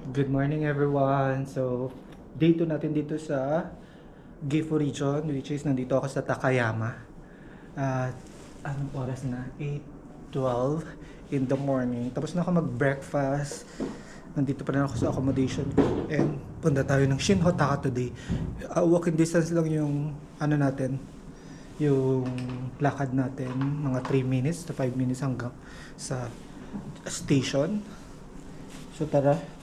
Good morning everyone. So, day 2 natin dito sa Gifu region which is nandito ako sa Takayama. At anong oras na? 8.12 in the morning. Tapos na ako mag-breakfast. Nandito pa rin ako sa accommodation ko. And punta tayo ng Shinhotaka today. Uh, walking distance lang yung ano natin, yung lakad natin. Mga 3 minutes to 5 minutes hanggang sa station. So tara.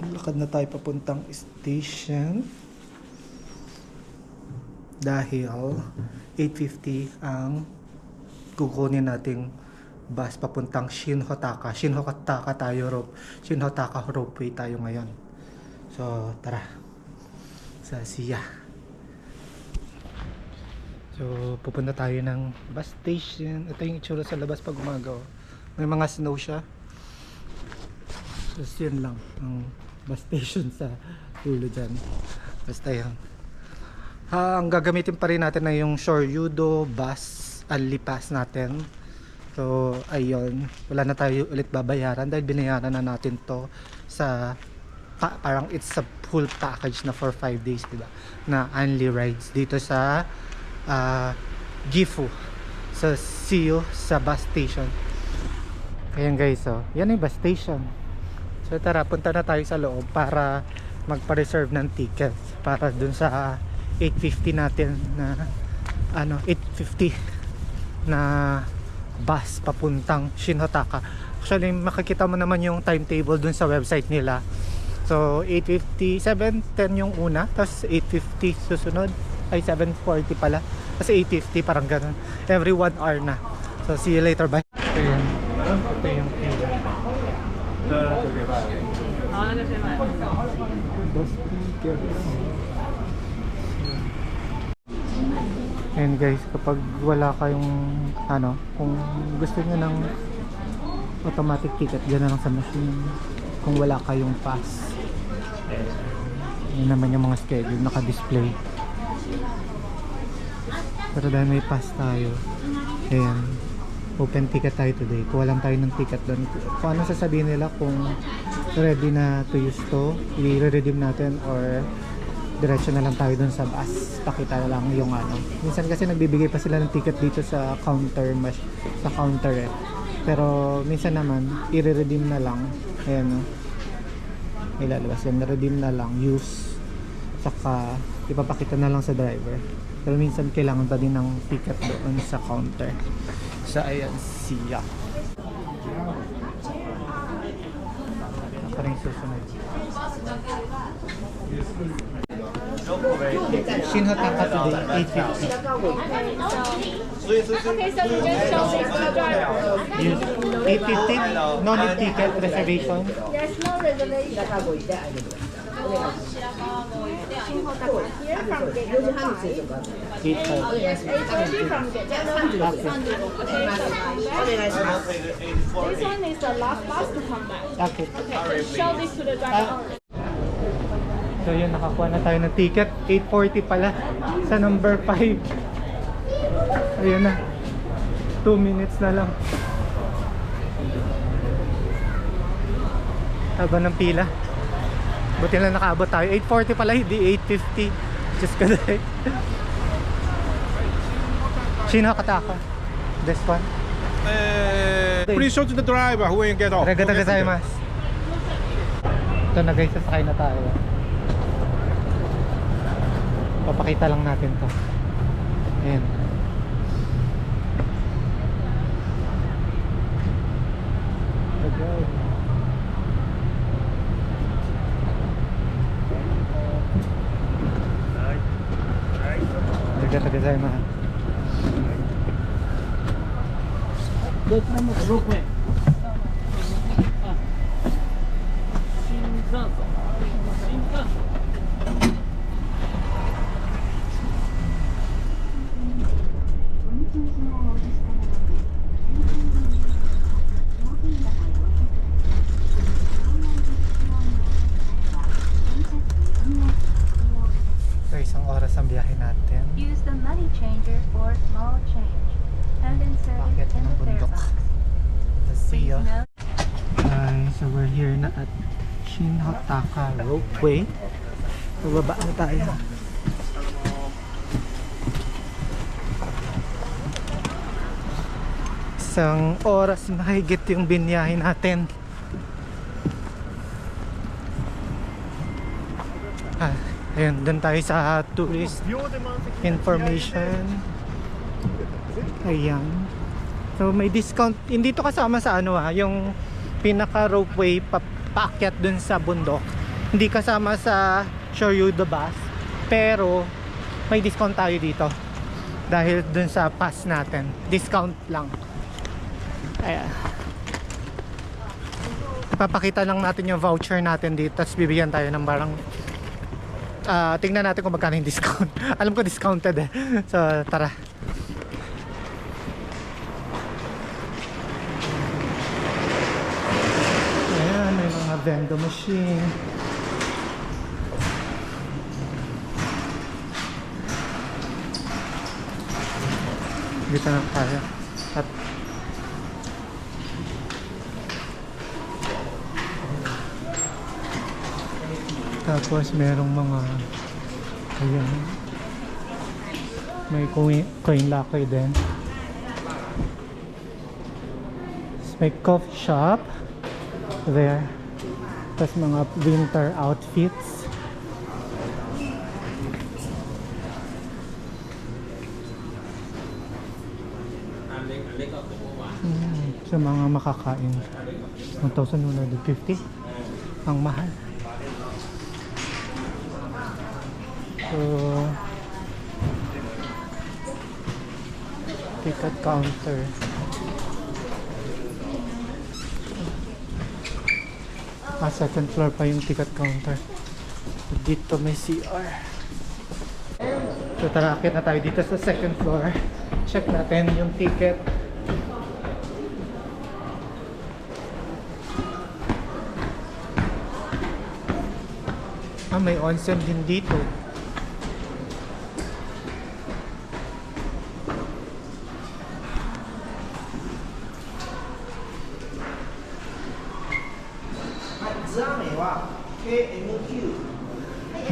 Lakad na tayo papuntang station. Dahil 8.50 ang kukunin nating bus papuntang Shinhotaka. Shinhotaka tayo rope. Shinhotaka ropeway tayo ngayon. So tara. Sa Siya. So pupunta tayo ng bus station. Ito yung itsura sa labas pag umaga. oh. May mga snow siya. Tapos yun lang ang bus station sa dulo dyan. Basta yan. Ha, ang gagamitin pa rin natin na yung Shoryudo bus only pass natin. So, ayun. Wala na tayo ulit babayaran dahil binayaran na natin to sa pa, parang it's a full package na for 5 days, di ba? Na only rides dito sa ah, Gifu sa Siyo sa bus station. Ayan guys, oh. Yan yung bus station. So tara, punta na tayo sa loob para magpa-reserve ng tickets para dun sa 850 natin na ano, 850 na bus papuntang Shinhotaka. Actually, makikita mo naman yung timetable dun sa website nila. So, 850, 710 yung una, tapos 850 susunod. Ay, 740 pala. Kasi 850, parang ganun. Every 1 hour na. So, see you later. Bye. Ito And guys, kapag wala kayong ano, kung gusto niyo ng automatic ticket, gano'n lang sa machine. Kung wala kayong pass. Yun naman yung mga schedule, naka-display. Pero dahil may pass tayo, ayan, open ticket tayo today. Kuha lang tayo ng ticket doon. Kung ano sasabihin nila kung ready na to use to, i-redeem natin or diretso na lang tayo dun sa bus. Pakita na lang yung ano. Minsan kasi nagbibigay pa sila ng ticket dito sa counter mas sa counter eh. Pero minsan naman i-redeem na lang. Ayan no. Ilalabas yan. Redeem na lang. Use. Saka ipapakita na lang sa driver. Pero minsan kailangan pa din ng ticket doon sa counter. Sa ayan siya. Ako rin susunod. Today, 850. Okay, so you just show this to the driver. Use 850, no need ticket reservation. There's no reservation. Shinhotaka here from gate number five. 850. Yes, 830 from gate number five. Okay, so come back. This one is the last bus to come back. Okay. Okay, just show. So yun, nakakuha na tayo ng ticket. 840 pala sa number 5. Ayun na. 2 minutes na lang. Haba ng pila. Buti lang nakaabot tayo. 840 pala, hindi 850. Just kadai. Sino kataka? This one? Uh, please show to the driver when you get off. Okay, thank you. gozaimasu. Ito na guys, sasakay na tayo. Papakita lang natin to. Ayan. ありがとうございます。Ropeway. Bababa na tayo. Isang oras mahigit yung binyahe natin. Ah, ayun, dun tayo sa tourist information. Ayan. So may discount. Hindi to kasama sa ano ah, yung pinaka ropeway pa paakyat dun sa bundok. Hindi kasama sa Show You the Bus. Pero may discount tayo dito. Dahil dun sa pass natin. Discount lang. Ayan. Papakita lang natin yung voucher natin dito. Tapos bibigyan tayo ng barang Ah, tingnan natin kung magkano yung discount. Alam ko discounted eh. So, tara. Ayan, may mga vendo machine. Dito na tayo. At tapos merong mga ayan may coin, coin locker din. May coffee shop there. Tapos mga winter outfits Hmm, sa mga makakain 1,150 ang mahal So, ticket counter. Ah, second floor pa yung ticket counter. Dito may CR. So, tara, akit na tayo dito sa second floor. Check natin yung ticket. Ah, may onsen din dito.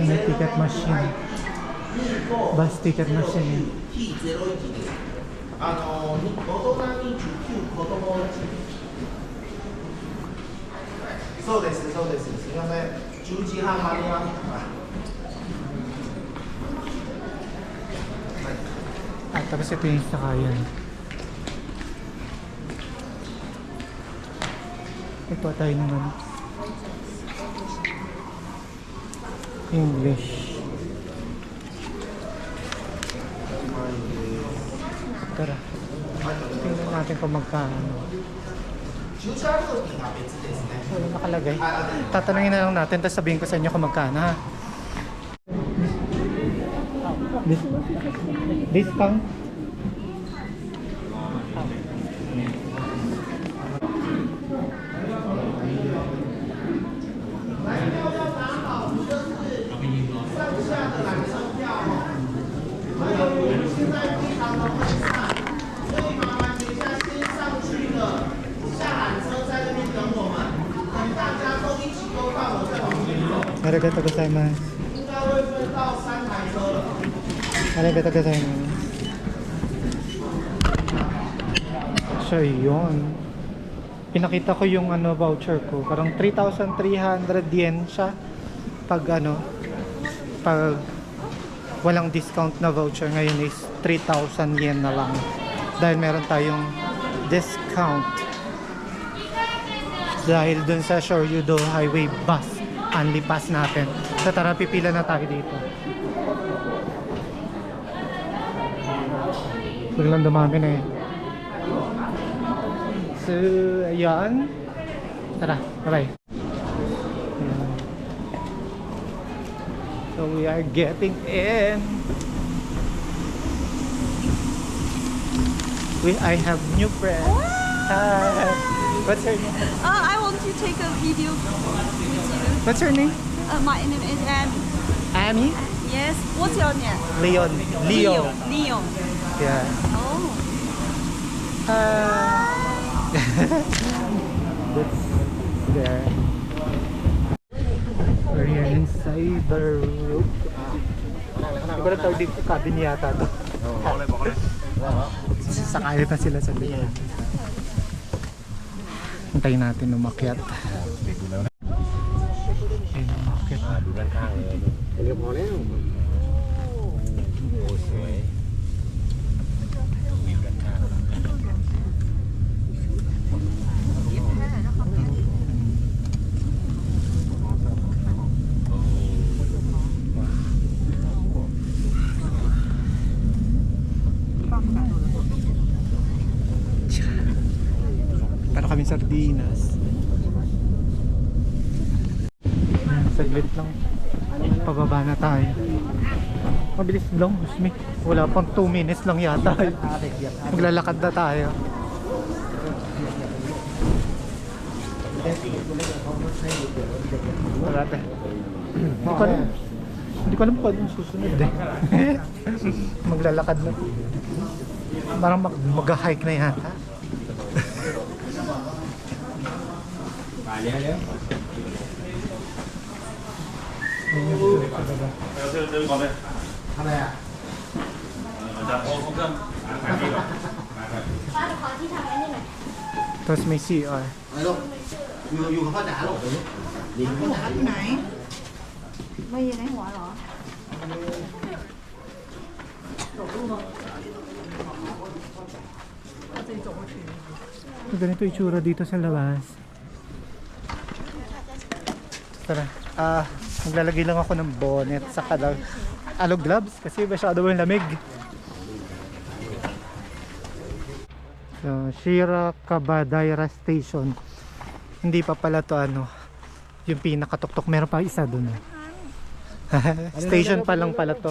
May ticket machine. Bus ticket machine. あのに大人に19子供そうですそうですすみません 10時半間に合いますか At tapos ito yung sakayan. Ito tayo naman. English. Tara. Tingnan natin kung magkano. Wala nakalagay. Tatanungin na lang natin, tapos sabihin ko sa inyo kung magkano ha. Dis- discount? Arigato gozaimasu. Arigato gozaimasu. So, yun. Pinakita ko yung ano voucher ko. Parang 3,300 yen siya. Pag ano, pag walang discount na voucher ngayon is 3,000 yen na lang. Dahil meron tayong discount. Dahil dun sa Shoryudo Highway Bus Only Pass natin. So tara, pipila na tayo dito. Biglang dumami na eh. So, ayan. Tara, bye-bye. So we are getting in. We, I have new friends. Hi. What's her name? Uh, I want to take a video. What's her name? Uh, my name is Anne. Annie? Yes. What's your name? Leon. Leo. Leo. Yeah. Oh. Hi. That's there. other roof. Di ba na tawag dito? Cabin yata to. Sakay na sila sa likod. Hintayin natin umakyat. Ayun, umakyat na. Para sardinas. Saglit lang. Pababa na tayo. Mabilis lang, Usmi. Wala pang 2 minutes lang yata. Maglalakad na tayo. Wala tayo. Hindi ko alam. Hindi ko alam kung anong susunod eh. Maglalakad na. Parang mag mag-hike na yata. เลี้ยงเลี้ยงเดี๋ยวเดินเดินก่อนเลยทำไมอะจะโอ้เครื่องมาท่ก่นาครับป้าขอที่ทำอันนี้หน่อยตัวสมิซี่อ่อยอะไรลูกอยู่อยู่กับพ่อจ๋าลูกลิงพ่อจ๋าอยู่ไหน ไม่อยู่ในหัวหรอตัวนี้ตัวชูเราดีตัวเซลล์บาส Tara. Ah, maglalagay lang ako ng bonnet sa kadal alo gloves kasi masyado yung lamig. So, Shira Kabadaira Station. Hindi pa pala to ano, yung pinakatuktok. Meron pa isa doon. Station pa lang pala to.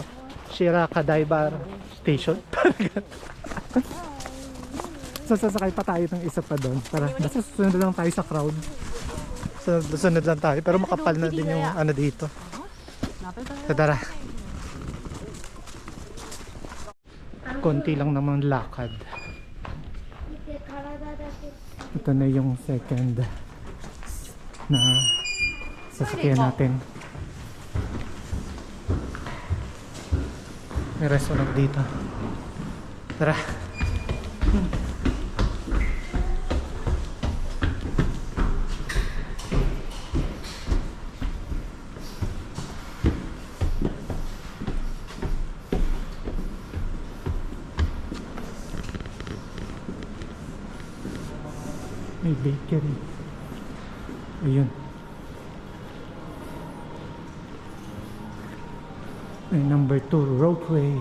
Shira Kadaibar Station. So sasakay pa tayo ng isa pa doon. Para basta susunod lang tayo sa crowd. So, susunod lang tayo. Pero makapal na din yung ano dito. So tara. Konti lang naman lakad. Ito na yung second na sasakyan natin. May restaurant dito. Tara. May bakery. Ayun. May number 2 roadway.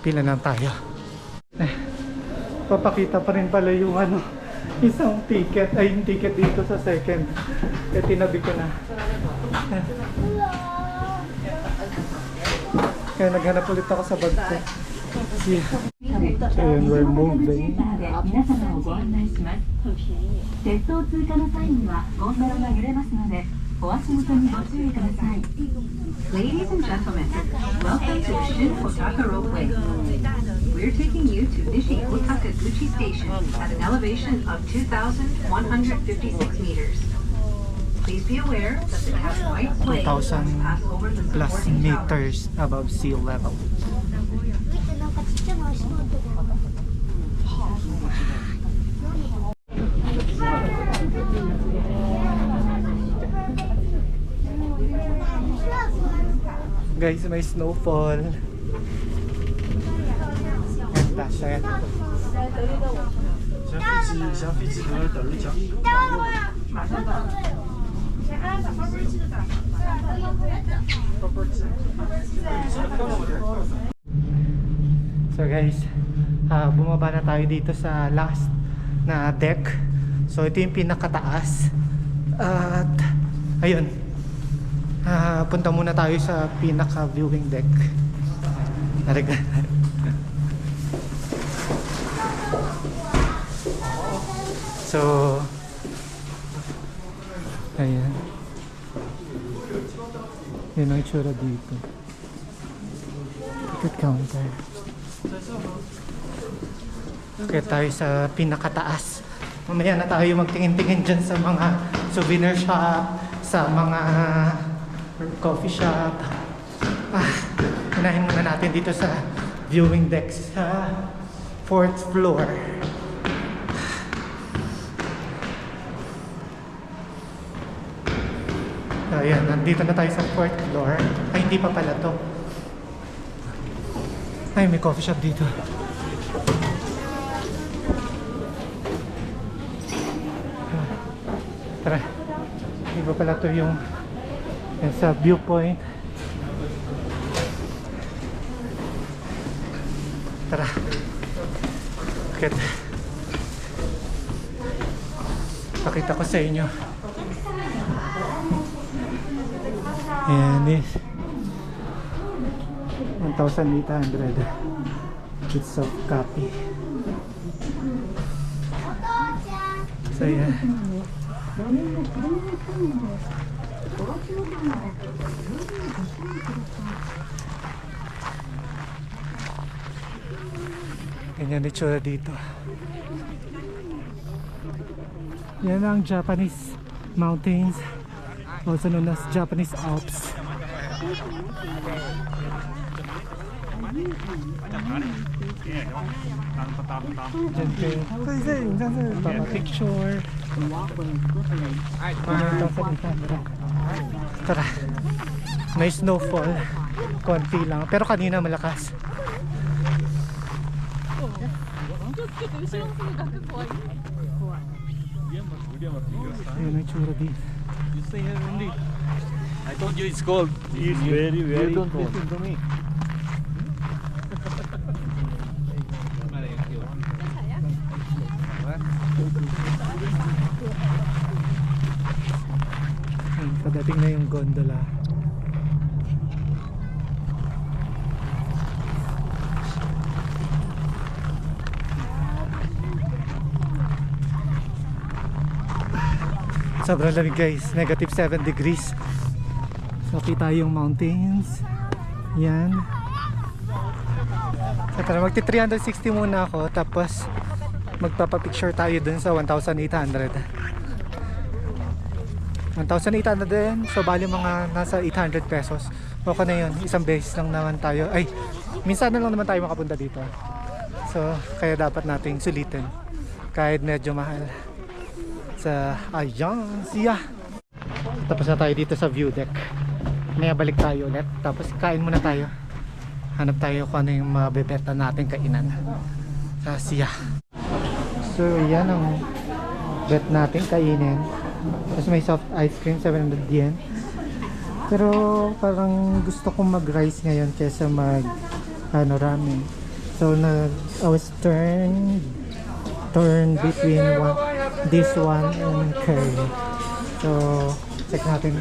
Pila na tayo. Eh, papakita pa rin pala yung ano, isang ticket, ay yung ticket dito sa second. Eh, tinabi ko na. Kaya naghanap ulit ako sa bag ko. Yeah. And we're moving. Ladies and gentlemen, welcome to Shin Osaka Ropeway. We're taking you to Nishi Otakaguchi Station at an elevation of 2,156 meters 2,000 pass over the plus supporting towers. meters above sea level. Guys, may snowfall. Ganda siya. 像飞机像飞机嗰度就。 So guys, ah, bumaba na tayo dito sa last na deck. So ito yung pinakataas. At ayun. Ah, punta muna tayo sa pinaka viewing deck. Nariga. so ayan. Yan ang itsura dito. Ticket counter. Kaya tayo sa pinakataas. Mamaya na tayo magtingin-tingin dyan sa mga souvenir shop, sa mga coffee shop. Ah, unahin muna natin dito sa viewing deck sa fourth floor. Ayan, nandito na tayo sa fourth floor. Ay, hindi pa pala to. Ay, may coffee shop dito. Tara. Iba pala to yung yung sa viewpoint. Tara. Bakit? Pakita ko sa inyo. Ayan is 1,800 bits of copy. So yeah. Ganyan itsura dito. Yan ang Japanese mountains, also known as Japanese Alps. Tara. May snowfall. Konti lang. Pero kanina malakas. Ayun ang tsura dito. I told you it's cold. It's very, very you don't cold. listen to me. Padating na yung gondola. Sobrang lamig guys, negative 7 degrees. So kita yung mountains. Yan. So tara, magti 360 muna ako tapos magpapapicture tayo dun sa 1,800. 1,800 din. So, bali mga nasa 800 pesos. Okay na yun. Isang beses lang naman tayo. Ay, minsan na lang naman tayo makapunta dito. So, kaya dapat nating sulitin. Kahit medyo mahal. Sa, ayan, siya. Tapos na tayo dito sa view deck. May balik tayo ulit. Tapos kain muna tayo. Hanap tayo kung ano yung mabebenta natin kainan. Sa siya. So, yan ang bet natin kainin. Tapos may soft ice cream, 700 yen. Pero parang gusto kong mag-rice ngayon kesa mag ano, ramen. So na I was turn turn between one, this one and curry. So check natin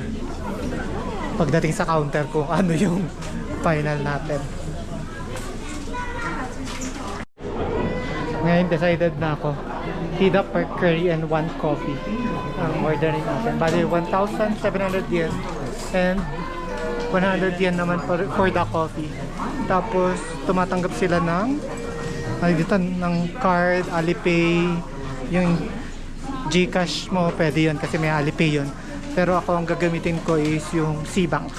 pagdating sa counter kung ano yung final natin. Ngayon decided na ako. Hida per curry and one coffee ang ordering natin. Bali 1,700 yen and 100 yen naman for, for the coffee. Tapos tumatanggap sila ng ano dito, ng card, Alipay, yung Gcash mo, pwede yun kasi may Alipay yun. Pero ako ang gagamitin ko is yung C-Bank.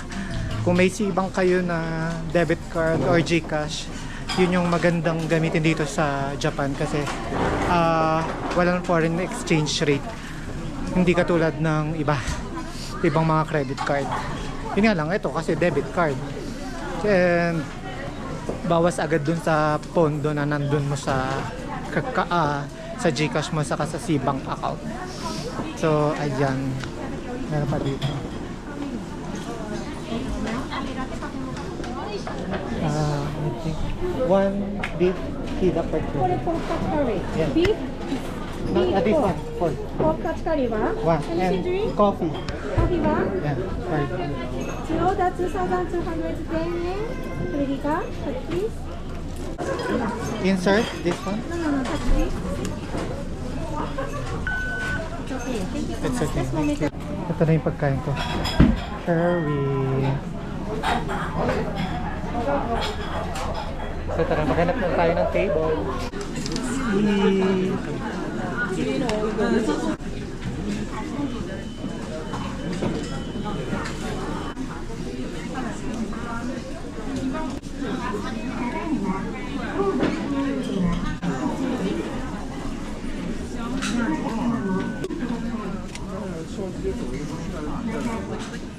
Kung may C-Bank kayo na debit card or Gcash, yun yung magandang gamitin dito sa Japan kasi ah walang foreign exchange rate. Hindi katulad ng iba, ibang mga credit card. Yun nga lang, ito kasi debit card. And bawas agad dun sa pondo na nandun mo sa ah, sa Gcash mo saka sa C-Bank account. So, ayan. Meron pa dito. Ah, I think one beef hida per curry. ポークカツカレー。 Yeah. ビーフ Not, ah, this one. Four. ポークカツカレーは One. Anything drink? And coffee. コーヒーは Yeah. Card. To order 2,210 yen. Credit card. Touch please. Insert this one. No, no, no. Touch please. It's okay. Thank you so It's much. okay. Let's moment. Ito na yung pagkain ko. Curry. So tara, maghanap na tayo ng table.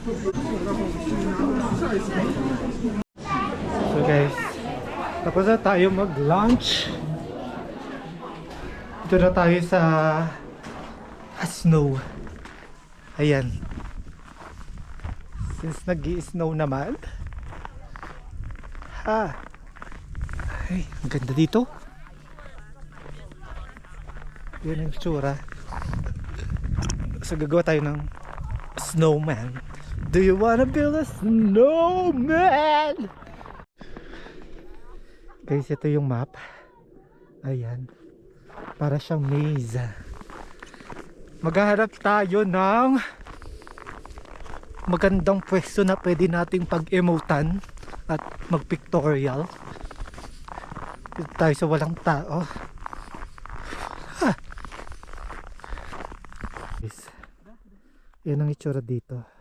So guys, tapos na tayo mag-lunch. Dito na tayo sa snow. Ayan. Since nag snow naman. Ha. Ay, ang ganda dito. Yan ang tsura. So gagawa tayo ng snowman. Do you wanna build a snowman? Guys, ito yung map. Ayan. Para siyang maze. Maghaharap tayo ng magandang pwesto na pwede nating pag-emotan at mag-pictorial. Dito tayo sa walang tao. Ha! Guys, yan ang itsura dito.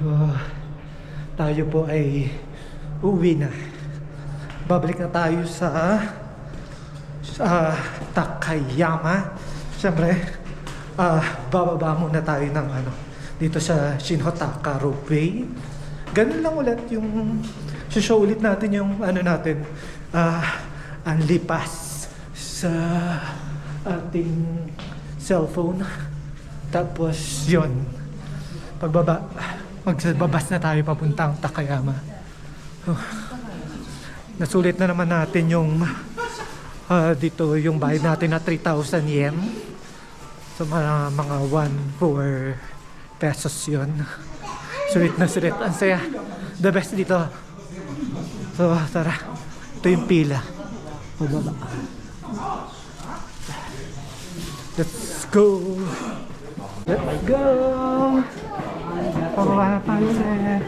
So, tayo po ay uwi na. Babalik na tayo sa sa Takayama. Siyempre, ah bababa muna tayo ng ano, dito sa Shinhotaka Ropeway. Ganun lang ulit yung show ulit natin yung ano natin, ah ang lipas sa ating cellphone. Tapos yon pagbaba, magbabas na tayo papuntang Takayama. Oh. Nasulit na naman natin yung ah, dito yung bayad natin na 3,000 yen. So mga, mga 1 4 pesos yun. Sulit na sulit. Ang saya. The best dito. So tara. Ito yung pila. Pababa. Let's go! Let's go! Pababa na tayo ulit.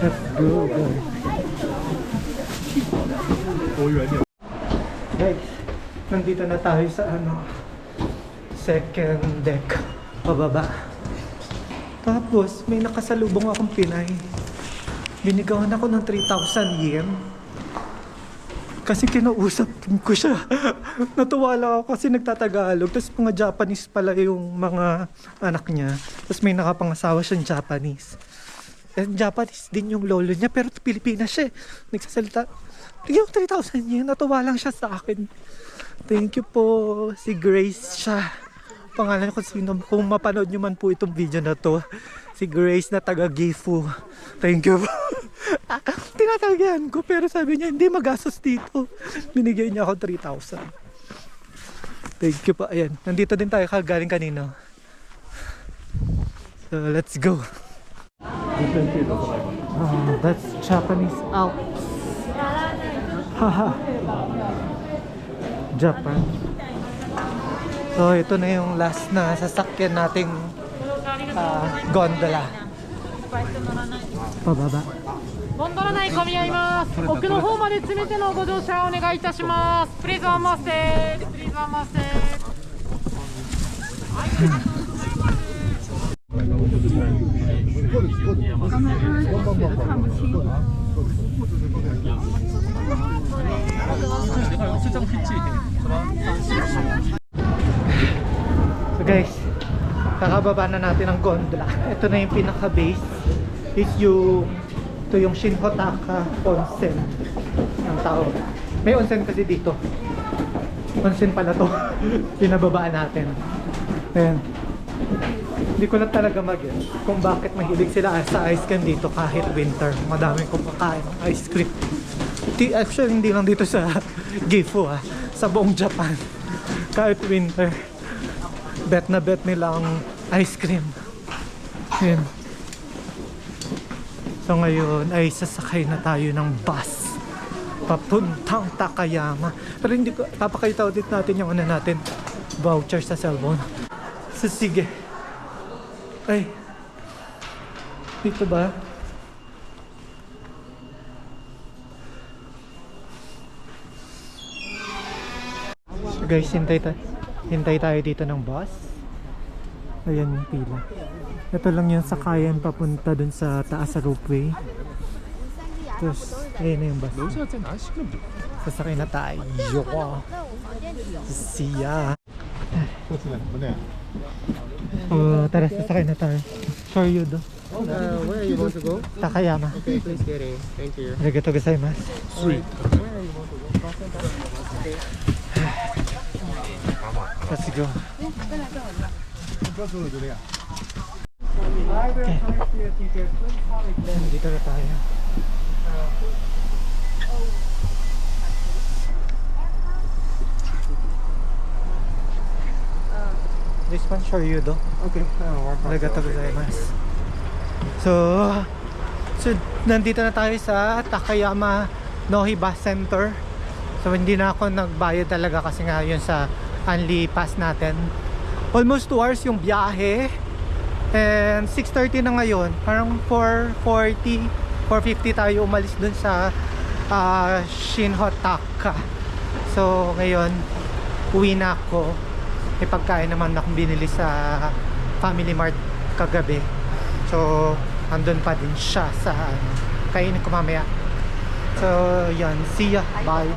Let's go, guys. Guys, nandito na tayo sa ano, second deck, pababa. Tapos, may nakasalubong akong Pinay. Binigawan ako ng 3,000 yen. Kasi kinausap ko siya. Natuwa lang ako kasi nagtatagalog. Tapos mga Japanese pala yung mga anak niya. Tapos may nakapangasawa siyang Japanese. And Japanese din yung lolo niya pero Pilipinas siya. eh. Nagsasalita. Yung 3,000 yen, natuwa lang siya sa akin. Thank you po. Si Grace siya. Pangalan ko sino. Kung mapanood nyo man po itong video na to. Si Grace na taga Gifu. Thank you po. Tinatagyan ko pero sabi niya hindi magastos dito. Binigay niya ako 3,000. Thank you po. Ayan. Nandito din tayo kagaling kanino. So let's go. Ah, that's Japanese Alps. Haha. Japan. So ito na yung last na sasakyan nating uh, gondola. Pababa. ゴンドラ内混み合います奥の方まで詰めてのご乗車お願いいたします Please one more stay Please one more stay はいありがとうございます这张可以借一点，什么？Kakababa na natin ang gondola. Ito na yung pinaka-base. Is yung Ito yung Shinhotaka Onsen ang tao. May onsen kasi dito. Onsen pala to. Pinababaan natin. Ayan. Hindi ko lang talaga mag kung bakit mahilig sila sa ice cream dito kahit winter. Madaming kumakain ng ice cream. Di, actually, hindi lang dito sa Gifu ah. Sa buong Japan. Kahit winter. Bet na bet nila ang ice cream. Ayan. So ngayon ay sasakay na tayo ng bus papuntang Takayama. Pero hindi ko, papakita ulit natin yung ano natin, voucher sa cellphone. So sige. Ay. Dito ba? So guys, hintay, ta hintay tayo dito ng bus. Ayan yung pila. Ito lang yung sakayan papunta dun sa taas sa ropeway. Tapos, ayun na yung bus. Sasakay na tayo. Siya. Oh, tara, sasakay na tayo. Sure you do. Uh, where you want to go? Takayama. Okay, please get in. Thank you. Arigatou gozaimasu. Sweet. Let's go. Okay. Dito na tayo. This one, sure you do. Okay. Arigatou gozaimasu. So, so, nandito na tayo sa Takayama Nohi Bus Center. So, hindi na ako nagbayad talaga kasi nga yun sa only pass natin. Almost 2 hours yung biyahe. And 6.30 na ngayon. Parang 4.40, 4.50 tayo umalis dun sa ah, Shinhotaka. So, ngayon, uwi na ako. May pagkain naman akong binili sa Family Mart kagabi. So, andun pa din siya sa ano, kainin ko mamaya. So, yan. See ya. Bye.